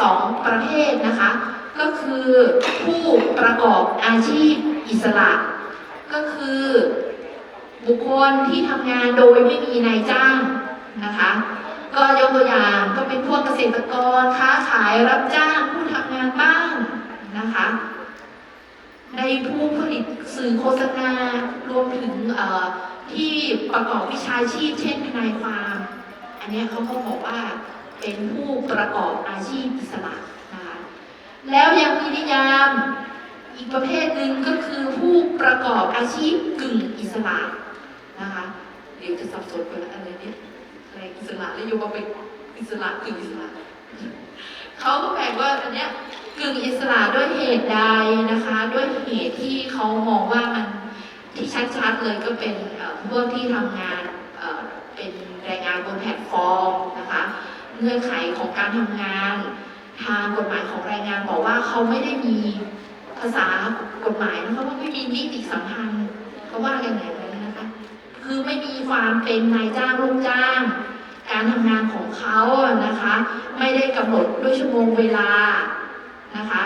สองประเภทนะคะ ก็คือผู้ประกอบอาชีพอิสระ ก็คือบุคคลที่ทำงานโดยไม่มีนายจ้างนะคะ ก็ยกตัวอย่างก็เป็นพวกเกษตรกรค้าขายรับจ้างผู้ทำงานบ้านนะคะ ในผู้ผลิตสื่อโฆษณารวมถึงที่ประกอบวิชาชีพ เช่นทนายความ อันนี้เขาก็บอกว่า เป็นผู้ประกอบอาชีพอิสระนะคะแล้วยังมีนิยามอีกประเภทหนึ่งก็คือผู้ประกอบอาชีพกึ่งอิสระนะคะเดี๋ยวจะสับสนไปแล้วอะไรเนี่ยอะไรอิสระแล้วโยงมาเป็นอิสระกึ่งอิสระเขาก็แบ่งว่าอันเนี้ยกึ่งอิสระด้วยเหตุใดนะคะ ด้วยเหตุที่เขามองว่ามันที่ชัดๆเลยก็เป็นพวกที่ทำงานเป็นแรงงานบนแพลตฟอร์ม เงื่อนไขของการทำงาน ทางกฎหมายของแรงงานบอกว่าเขาไม่ได้มีภาษากฎหมายนะคะว่าไม่มีนิติสัมพันธ์เขาว่ากันอย่างนั้นนะคะ คือไม่มีความเป็นนายจ้างลูกจ้าง การทำงานของเขานะคะ ไม่ได้กำหนดด้วยชั่วโมงเวลานะคะ